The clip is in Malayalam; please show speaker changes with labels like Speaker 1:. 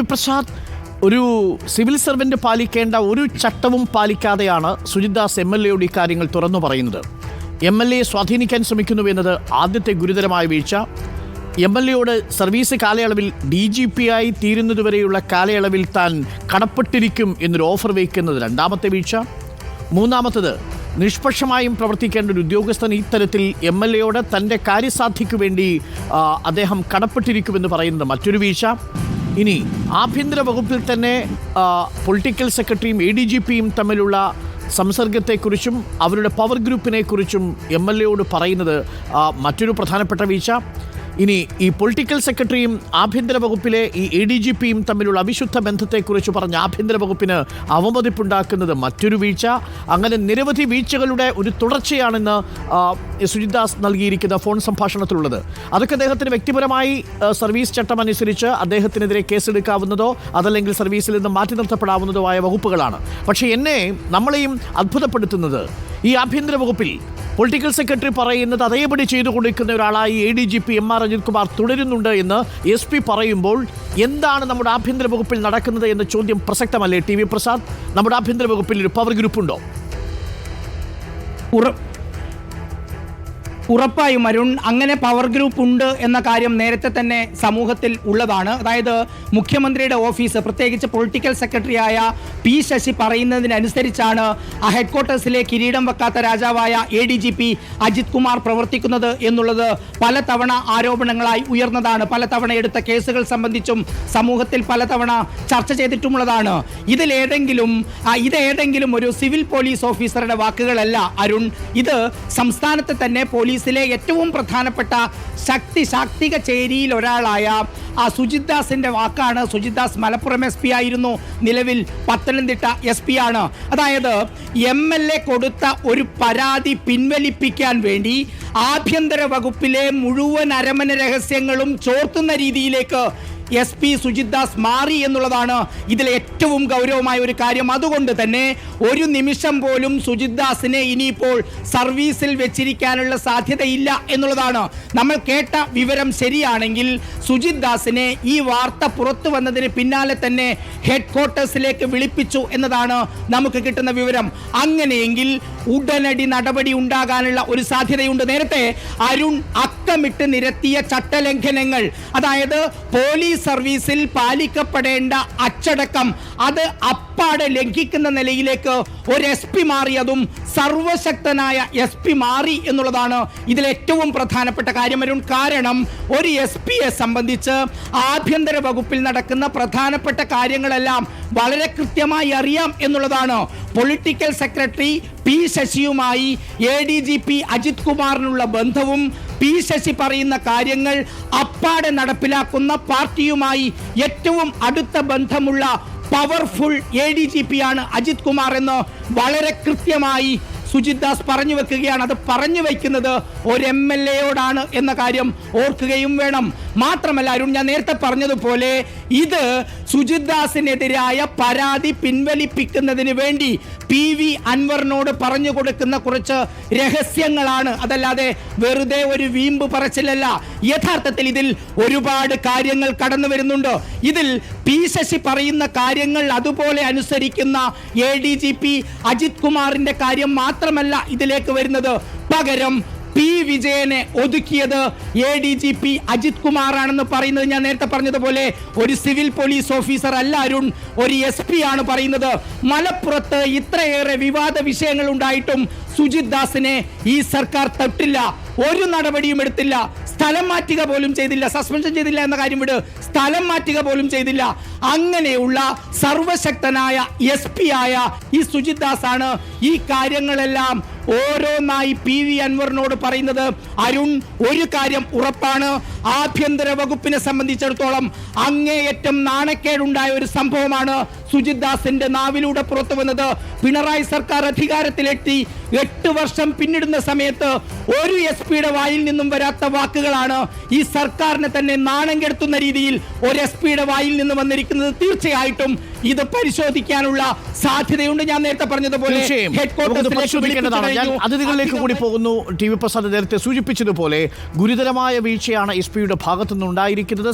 Speaker 1: പ്രസാദ് ഒരു സിവിൽ സർവന്റ് പാലിക്കേണ്ട ഒരു ചട്ടവും പാലിക്കാതെയാണ് സുജിത് ദാസ് എം എൽ എയോട് ഇക്കാര്യങ്ങൾ തുറന്നു പറയുന്നത്. എം എൽ എയെ സ്വാധീനിക്കാൻ ശ്രമിക്കുന്നു എന്നത് ആദ്യത്തെ ഗുരുതരമായ വീഴ്ച. എം എൽ എയോട് സർവീസ് കാലയളവിൽ ഡി ജി പി ആയി തീരുന്നതുവരെയുള്ള കാലയളവിൽ താൻ കടപ്പെട്ടിരിക്കും എന്നൊരു ഓഫർ വയ്ക്കുന്നത് രണ്ടാമത്തെ വീഴ്ച. മൂന്നാമത്തത് നിഷ്പക്ഷമായും പ്രവർത്തിക്കേണ്ട ഒരു ഉദ്യോഗസ്ഥൻ ഇത്തരത്തിൽ എം എൽ എയോട് തന്റെ കാര്യസാധ്യക്ക് വേണ്ടി അദ്ദേഹം കടപ്പെട്ടിരിക്കുമെന്ന് പറയുന്നത് മറ്റൊരു വീഴ്ച. ഇനി ആഭ്യന്തര വകുപ്പിൽ തന്നെ പൊളിറ്റിക്കൽ സെക്രട്ടറിയും എ ഡി ജി പിയും തമ്മിലുള്ള സംസർഗത്തെക്കുറിച്ചും അവരുടെ പവർ ഗ്രൂപ്പിനെക്കുറിച്ചും എം എൽ എയോട് പറയുന്നത് മറ്റൊരു പ്രധാനപ്പെട്ട വീഴ്ച. ഇനി ഈ പൊളിറ്റിക്കൽ സെക്രട്ടറിയും ആഭ്യന്തര വകുപ്പിലെ ഈ എ ഡി ജി പിയും തമ്മിലുള്ള അവിശുദ്ധ ബന്ധത്തെക്കുറിച്ച് പറഞ്ഞ ആഭ്യന്തര വകുപ്പിന് അവമതിപ്പുണ്ടാക്കുന്നത് മറ്റൊരു വീഴ്ച. അങ്ങനെ നിരവധി വീഴ്ചകളുടെ ഒരു തുടർച്ചയാണെന്ന് സുജിദാസ് നൽകിയിരിക്കുന്ന ഫോൺ സംഭാഷണത്തിലുള്ളത്. അതൊക്കെ അദ്ദേഹത്തിന് വ്യക്തിപരമായി സർവീസ് ചട്ടം അനുസരിച്ച് അദ്ദേഹത്തിനെതിരെ കേസെടുക്കാവുന്നതോ അതല്ലെങ്കിൽ സർവീസിൽ നിന്ന് മാറ്റി നിർത്തപ്പെടാവുന്നതോ ആയ വകുപ്പുകളാണ്. പക്ഷേ എന്നെ നമ്മളെയും അത്ഭുതപ്പെടുത്തുന്നത് ഈ ആഭ്യന്തര വകുപ്പിൽ പൊളിറ്റിക്കൽ സെക്രട്ടറി പറയുന്നത് അതേപടി ചെയ്തു കൊടുക്കുന്ന ഒരാളായി A D G P M R Ajith Kumar തുടരുന്നുണ്ട് എന്ന് എസ് പി പറയുമ്പോൾ എന്താണ് നമ്മുടെ ആഭ്യന്തര വകുപ്പിൽ നടക്കുന്നത് എന്ന ചോദ്യം പ്രസക്തമല്ലേ ടി വി പ്രസാദ്? നമ്മുടെ ആഭ്യന്തര വകുപ്പിൽ ഒരു പവർ ഗ്രൂപ്പ് ഉണ്ടോ?
Speaker 2: ഉറപ്പായും അരുൺ അങ്ങനെ പവർ ഗ്രൂപ്പ് ഉണ്ട് എന്ന കാര്യം നേരത്തെ തന്നെ സമൂഹത്തിൽ ഉള്ളതാണ്. അതായത് മുഖ്യമന്ത്രിയുടെ ഓഫീസ് പ്രത്യേകിച്ച് പൊളിറ്റിക്കൽ സെക്രട്ടറിയായ പി ശശി പറയുന്നതിനനുസരിച്ചാണ് ആ ഹെഡ്ക്വാർട്ടേഴ്സിലെ കിരീടം വെക്കാത്ത രാജാവായ A D G P Ajith Kumar പ്രവർത്തിക്കുന്നത് എന്നുള്ളത് പലതവണ ആരോപണങ്ങളായി ഉയർന്നതാണ്. പലതവണ എടുത്ത കേസുകൾ സംബന്ധിച്ചും സമൂഹത്തിൽ പലതവണ ചർച്ച ചെയ്തിട്ടുമുള്ളതാണ്. ഇതിലേതെങ്കിലും ഇതേതെങ്കിലും ഒരു സിവിൽ പോലീസ് ഓഫീസറുടെ വാക്കുകളല്ല അരുൺ. ഇത് സംസ്ഥാനത്തെ തന്നെ പോലീസിലെ ഏറ്റവും പ്രധാനപ്പെട്ട ശക്തി ശാക്തിക ചേരിയിൽ ഒരാളായ ആ സുജിത് ദാസിന്റെ വാക്കാണ് സുജിത് ദാസ് മലപ്പുറം എസ് പി ആയിരുന്നു. നിലവിൽ പത്തനംതിട്ട എസ് പി ആണ്. അതായത് എം എൽ എ കൊടുത്ത ഒരു പരാതി പിൻവലിപ്പിക്കാൻ വേണ്ടി ആഭ്യന്തര വകുപ്പിലെ മുഴുവൻ അരമന രഹസ്യങ്ങളും ചോർത്തുന്ന രീതിയിലേക്ക് എസ് പി സുജിത് ദാസ് മാറി എന്നുള്ളതാണ് ഇതിലെ ഏറ്റവും ഗൗരവമായ ഒരു കാര്യം. അതുകൊണ്ട് തന്നെ ഒരു നിമിഷം പോലും സുജിത് ദാസിനെ ഇനിയിപ്പോൾ സർവീസിൽ വെച്ചിരിക്കാനുള്ള സാധ്യതയില്ല എന്നുള്ളതാണ്. നമ്മൾ കേട്ട വിവരം ശരിയാണെങ്കിൽ സുജിത് ദാസിനെ ഈ വാർത്ത പുറത്തു വന്നതിന് പിന്നാലെ തന്നെ ഹെഡ് ക്വാർട്ടേഴ്സിലേക്ക് വിളിപ്പിച്ചു എന്നതാണ് നമുക്ക് കിട്ടുന്ന വിവരം. അങ്ങനെയെങ്കിൽ ഉടനടി നടപടി ഉണ്ടാകാനുള്ള ഒരു സാധ്യതയുണ്ട്. നേരത്തെ അരുൺ അക്കമിട്ട് നിരത്തിയ ചട്ടലംഘനങ്ങൾ അതായത് പോലീസ് സർവീസിൽ പാലിക്കപ്പെടേണ്ട അച്ചടക്കം. അത് അപ്പാടെ ലംഘിക്കുന്ന നിലയിലേക്ക് ഒരു എസ് പി മാറിയതും സർവശക്തനായ എസ് പി മാറി എന്നുള്ളതാണ് ഇതിൽ ഏറ്റവും പ്രധാനപ്പെട്ട കാര്യം. വരും കാരണം ഒരു എസ് പിയെ സംബന്ധിച്ച് ആഭ്യന്തര വകുപ്പിൽ നടക്കുന്ന പ്രധാനപ്പെട്ട കാര്യങ്ങളെല്ലാം വളരെ കൃത്യമായി അറിയാം എന്നുള്ളതാണ്. Political secretary P ശശിയുമായി A D G P Ajith കുമാറിനുള്ള ബന്ധവും പി ശശി പറയുന്ന കാര്യങ്ങൾ അപ്പാടെ നടപ്പിലാക്കുന്ന പാർട്ടിയുമായി ഏറ്റവും അടുത്ത ബന്ധമുള്ള powerful A D G P ആണ് അജിത് കുമാർ എന്ന് വളരെ കൃത്യമായി സുജിത് ദാസ് പറഞ്ഞു വെക്കുകയാണ്. അത് പറഞ്ഞു വയ്ക്കുന്നത് ഒരു എം എൽ എയോടാണ് എന്ന കാര്യം ഓർക്കുകയും വേണം. മാത്രമല്ല അരുൺ ഞാൻ നേരത്തെ പറഞ്ഞതുപോലെ ഇത് സുജിത് ദാസിനെതിരായ പരാതി പിൻവലിപ്പിക്കുന്നതിന് വേണ്ടി പി വി അൻവറിനോട് പറഞ്ഞു കൊടുക്കുന്ന കുറച്ച് രഹസ്യങ്ങളാണ്. അതല്ലാതെ വെറുതെ ഒരു വീമ്പ് പറച്ചിലല്ല. യഥാർത്ഥത്തിൽ ഇതിൽ ഒരുപാട് കാര്യങ്ങൾ കടന്നു വരുന്നുണ്ട്. ഇതിൽ പി ശശി പറയുന്ന കാര്യങ്ങൾ അതുപോലെ അനുസരിക്കുന്ന A D G P Ajith കുമാറിന്റെ കാര്യം മാത്രമല്ല ഇതിലേക്ക് വരുന്നത്. പകരം പി വിജയനെ ഒതുക്കിയത് A D G P Ajith കുമാറാണെന്ന് പറയുന്നത് ഞാൻ നേരത്തെ പറഞ്ഞതുപോലെ ഒരു സിവിൽ പോലീസ് ഓഫീസർ അല്ല അരുൺ ഒരു എസ് പി ആണ് പറയുന്നത്. മലപ്പുറത്ത് ഇത്രയേറെ വിവാദ വിഷയങ്ങൾ ഉണ്ടായിട്ടും സുജിത് ദാസിനെ ഈ സർക്കാർ തട്ടില്ല ഒരു നടപടിയും എടുത്തില്ല. സ്ഥലം മാറ്റുക പോലും ചെയ്തില്ല സസ്പെൻഷൻ ചെയ്തില്ല എന്ന കാര്യം വിട്. സ്ഥലം മാറ്റുക പോലും ചെയ്തില്ല. അങ്ങനെയുള്ള സർവശക്തനായ എസ് പി ആയ ഈ സുജിത് ദാസ് ആണ് ഈ കാര്യങ്ങളെല്ലാം ഓരോന്നായി പി വി അൻവറിനോട് പറയുന്നത്. അരുൺ ഒരു കാര്യം ഉറപ്പാണ്. ആഭ്യന്തര വകുപ്പിനെ സംബന്ധിച്ചിടത്തോളം അങ്ങേയറ്റം നാണക്കേടുണ്ടായ ഒരു സംഭവമാണ് സുജിത് ദാസിന്റെ നാവിലൂടെ പുറത്തു വന്നത് പിണറായി സർക്കാർ അധികാരത്തിലെത്തി എട്ട് വർഷം പിന്നിടുന്ന സമയത്ത് ഒരു എസ് പിയുടെ വായിൽ നിന്നും വരാത്ത വാക്കുകളാണ് ഈ സർക്കാരിനെ തന്നെ നാണം കെടുത്തുന്ന രീതിയിൽ ഒരു എസ് പിയുടെ വായിൽ നിന്ന് വന്നിരിക്കുന്നത്. തീർച്ചയായിട്ടും ഇത് പരിശോധിക്കാനുള്ള സാധ്യതയുണ്ട്. ഞാൻ നേരത്തെ പറഞ്ഞതുപോലെ
Speaker 1: അതിഥികളിലേക്ക് കൂടി പോകുന്നു. ടി വി പ്രസാദ് നേരത്തെ സൂചിപ്പിച്ചതുപോലെ ഗുരുതരമായ വീഴ്ചയാണ് എസ് പിയുടെ ഭാഗത്തുനിന്നുണ്ടായിരിക്കുന്നത്.